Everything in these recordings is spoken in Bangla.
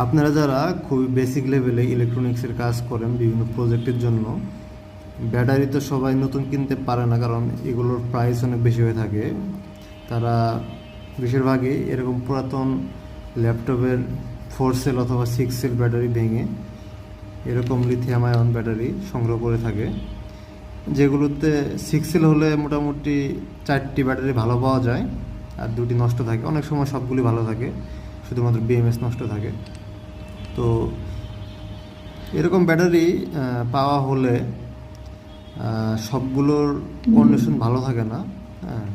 আপনারা যারা খুবই বেসিক লেভেলে ইলেকট্রনিক্সের কাজ করেন, বিভিন্ন প্রজেক্টের জন্য ব্যাটারি তো সবাই নতুন কিনতে পারে না, কারণ এগুলোর প্রাইস অনেক বেশি হয়ে থাকে। তারা বেশিরভাগই এরকম পুরাতন ল্যাপটপের ফোর সেল অথবা সিক্স সেল ব্যাটারি ভেঙে এরকম লিথিয়াম আয়ন ব্যাটারি সংগ্রহ করে থাকে। যেগুলোতে সিক্স সেল হলে মোটামুটি চারটি ব্যাটারি ভালো পাওয়া যায়, আর দুটি নষ্ট থাকে। অনেক সময় সবগুলি ভালো থাকে, শুধুমাত্র বিএমএস নষ্ট থাকে। তো এরকম ব্যাটারি পাওয়া হলে সবগুলোর কন্ডিশন ভালো থাকে না হ্যাঁ।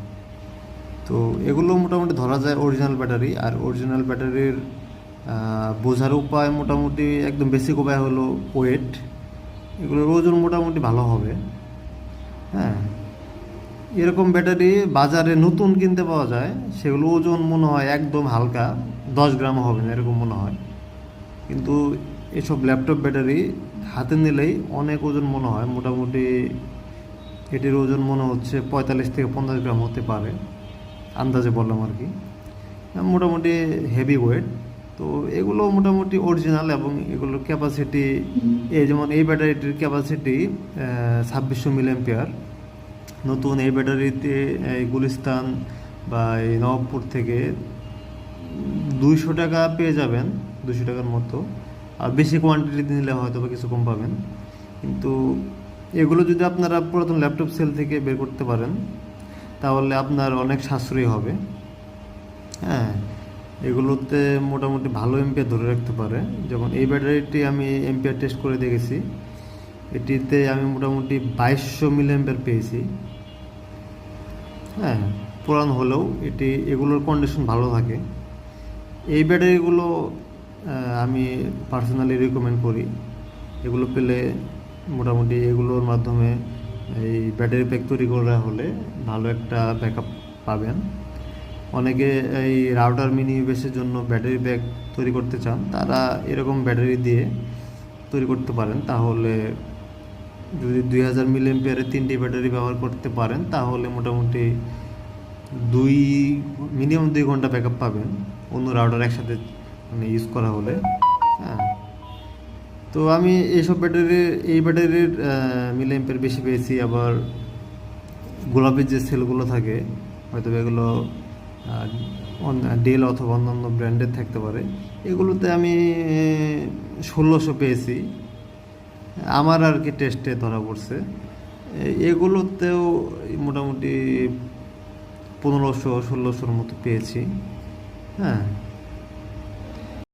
তো এগুলো মোটামুটি ধরা যায় অরিজিনাল ব্যাটারি আর অরিজিনাল ব্যাটারির বোঝার উপায় মোটামুটি একদম বেসিক উপায় হলো ওয়েট এগুলোর ওজন মোটামুটি ভালো হবে হ্যাঁ। এরকম ব্যাটারি বাজারে নতুন কিনতে পাওয়া যায়, সেগুলো ওজন মনে হয় একদম হালকা, দশ গ্রাম হবে না, এরকম মনে হয়। কিন্তু এসব ল্যাপটপ ব্যাটারি হাতে নিলেই অনেক ওজন মনে হয়। মোটামুটি এটির ওজন মনে হচ্ছে পঁয়তাল্লিশ থেকে পঞ্চাশ গ্রাম হতে পারে, আন্দাজে বললাম আর কি। মোটামুটি হেভি ওয়েট তো এগুলো মোটামুটি অরিজিনাল এবং এগুলোর ক্যাপাসিটি এই যেমন এই ব্যাটারিটির ক্যাপাসিটি ছাব্বিশশো মিলিয়াম্পিয়ার নতুন এই ব্যাটারিতে, এই গুলিস্তান বা এই নবাবপুর থেকে দুইশো টাকা পেয়ে যাবেন। দুশো টাকার মতো। আর বেশি কোয়ান্টিটি নিলে হয়তো বা কিছু কম পাবেন। কিন্তু এগুলো যদি আপনারা পুরাতন ল্যাপটপ সেল থেকে বের করতে পারেন, তাহলে আপনার অনেক সাশ্রয়ী হবে। হ্যাঁ এগুলোতে মোটামুটি ভালো এম্পিয়ার ধরে রাখতে পারে। যখন এই ব্যাটারিটি আমি এম্পিয়ার টেস্ট করে দেখেছি, এটিতে আমি মোটামুটি বাইশশো মিলি এম্পিয়ার পেয়েছি। হ্যাঁ পুরান হলেও এটি, এগুলোর কন্ডিশন ভালো থাকে। এই ব্যাটারিগুলো আমি পার্সোনালি রিকমেন্ড করি। এগুলো পেলে মোটামুটি এগুলোর মাধ্যমে এই ব্যাটারি প্যাক তৈরি করা হলে ভালো একটা ব্যাকআপ পাবেন। অনেকে এই রাউটার মিনি বেসের জন্য ব্যাটারি ব্যাগ তৈরি করতে চান, তারা এরকম ব্যাটারি দিয়ে তৈরি করতে পারেন। তাহলে যদি দুই হাজার মিলি এম্পিয়ারের তিনটি ব্যাটারি ব্যবহার করতে পারেন, তাহলে মোটামুটি দুই মিনিমাম দুই ঘণ্টা ব্যাকআপ পাবেন। অন্য রাউটার একসাথে মানে ইউজ করা হলে। হ্যাঁ। তো আমি এইসব ব্যাটারির এই ব্যাটারির মিলি এম্পিয়ার বেশি পেয়েছি। আবার গোলাপের যে সেলগুলো থাকে, হয়তো এগুলো ডেল অথবা অন্যান্য ব্র্যান্ডের থাকতে পারে। এগুলোতে আমি ষোলোশো পেয়েছি। আমার আর কি টেস্টে ধরা পড়ছে। এগুলোতেও মোটামুটি পনেরোশো, ষোলোশোর মতো পেয়েছি। হ্যাঁ।